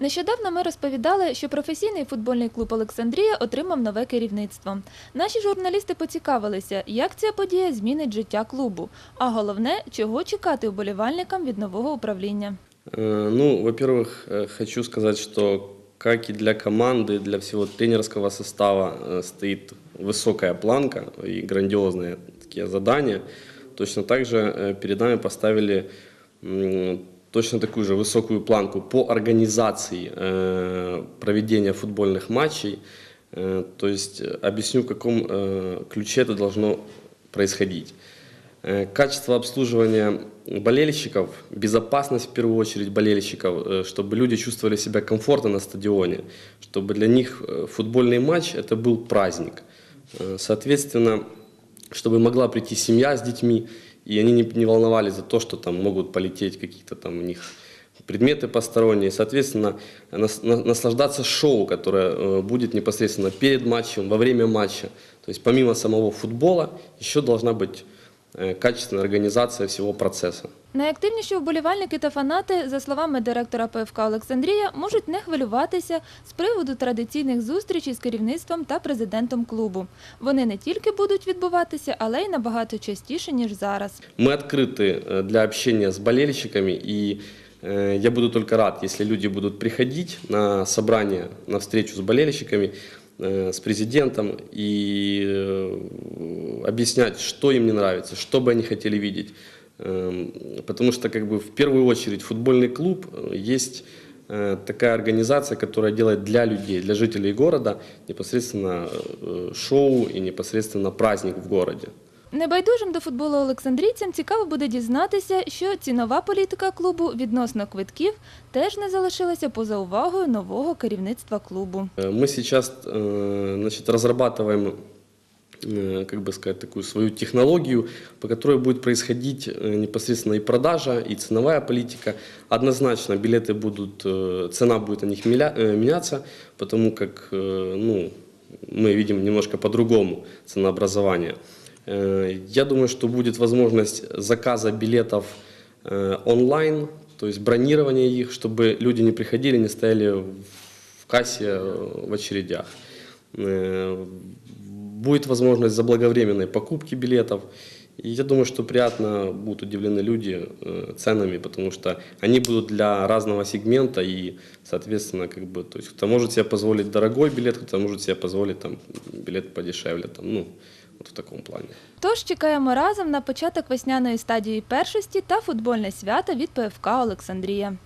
Нещодавно ми розповідали, що професійний футбольний клуб Олександрія отримав нове керівництво. Наші журналісти поцікавилися, як ця подія змінить життя клубу, а головне, чого чекати вболівальникам від нового управління. Э, Ну, во-первых, э, хочу сказать, что как и для команды, для всего тренерского состава э, стоит высокая планка и грандиозные такие задания. Точно так же э, перед нами поставили м, точно такую же высокую планку по организации э, проведения футбольных матчей. Э, То есть э, объясню, в каком э, ключе это должно происходить. Э, Качество обслуживания болельщиков, безопасность в первую очередь болельщиков, э, чтобы люди чувствовали себя комфортно на стадионе, чтобы для них э, футбольный матч это был праздник. Э, Соответственно, чтобы могла прийти семья с детьми, и они не, не волновались за то, что там могут полететь какие-то там у них предметы посторонние, соответственно, нас- на- наслаждаться шоу, которое э, будет непосредственно перед матчем, во время матча. То есть помимо самого футбола еще должна быть э, качественная организация всего процесса. Найактивніші вболівальники та фанати, за словами директора ПФК Олександрія, можуть не хвилюватися з приводу традиційних зустрічей з керівництвом та президентом клубу. Вони не тільки будуть відбуватися, але й набагато частіше, ніж зараз. Мы открыты э, для общения с болельщиками, и э, я буду только рад, если люди будут приходить на собрание, на встречу с болельщиками, э, с президентом и э, объяснять, что им не нравится, что бы они хотели видеть. Эм, Потому что как бы в первую очередь футбольный клуб э, есть э, такая организация, которая делает для людей, для жителей города непосредственно э, шоу и непосредственно праздник в городе. Небайдужим до футболу олександрійцям цікаво буде дізнатися, що цінова політика клубу відносно квитків теж не залишилася поза увагою нового керівництва клубу. Э, Мы сейчас э, значит, разрабатываем э, как бы сказать, такую свою технологию, по которой будет происходить э, непосредственно и продажа, и ценовая политика. Однозначно билеты будут, э, цена будет на них миля- э, меняться, потому как э, ну, мы видим немножко по-другому ценообразование. Э, Я думаю, что будет возможность заказа билетов э, онлайн, то есть бронирование их, чтобы люди не приходили, не стояли в кассе э, в очередях. Будет возможность заблаговременной покупки билетов. И я думаю, что приятно будут удивлены люди ценами, потому что они будут для разного сегмента и, соответственно, как бы, то есть кто может себе позволить дорогой билет, кто может себе позволить там билет подешевле, там, ну, вот в такому плані. Тож чекаємо разом на початок весняної стадії першості та футбольне свято від ПФК Олександрія.